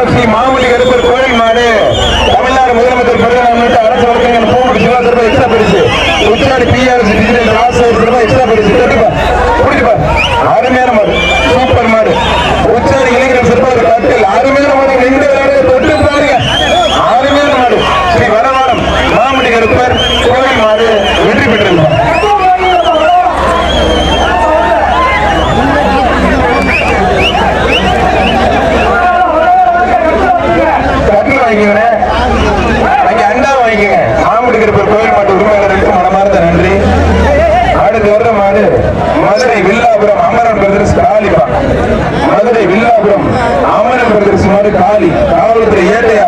திருவாரூசி மாமல்லி கருப்பர் கோயில் மாடு. தமிழ்நாடு முதலமைச்சர் பிரதமர் அரசு வழக்கங்கள் பூமுடி சிவாசர்பா எக்ஸ்ட்ரா பரிசு உச்சாடி பிஆர்எஸ் டிஜிட்டல் ராசு மாமுடி கருப்பர் கோவில் உரிமையாளர்களுக்கு மனமார்ந்த நன்றி. அடுத்த வருடம் ஆண்டு மதுரை வில்லாபுரம் அமரன் பிரதர்ஸ் காளிப்பா மதுரை வில்லாபுரம் அமரன் பிரதர்ஸ் காலி காவல்துறை ஏட்டையா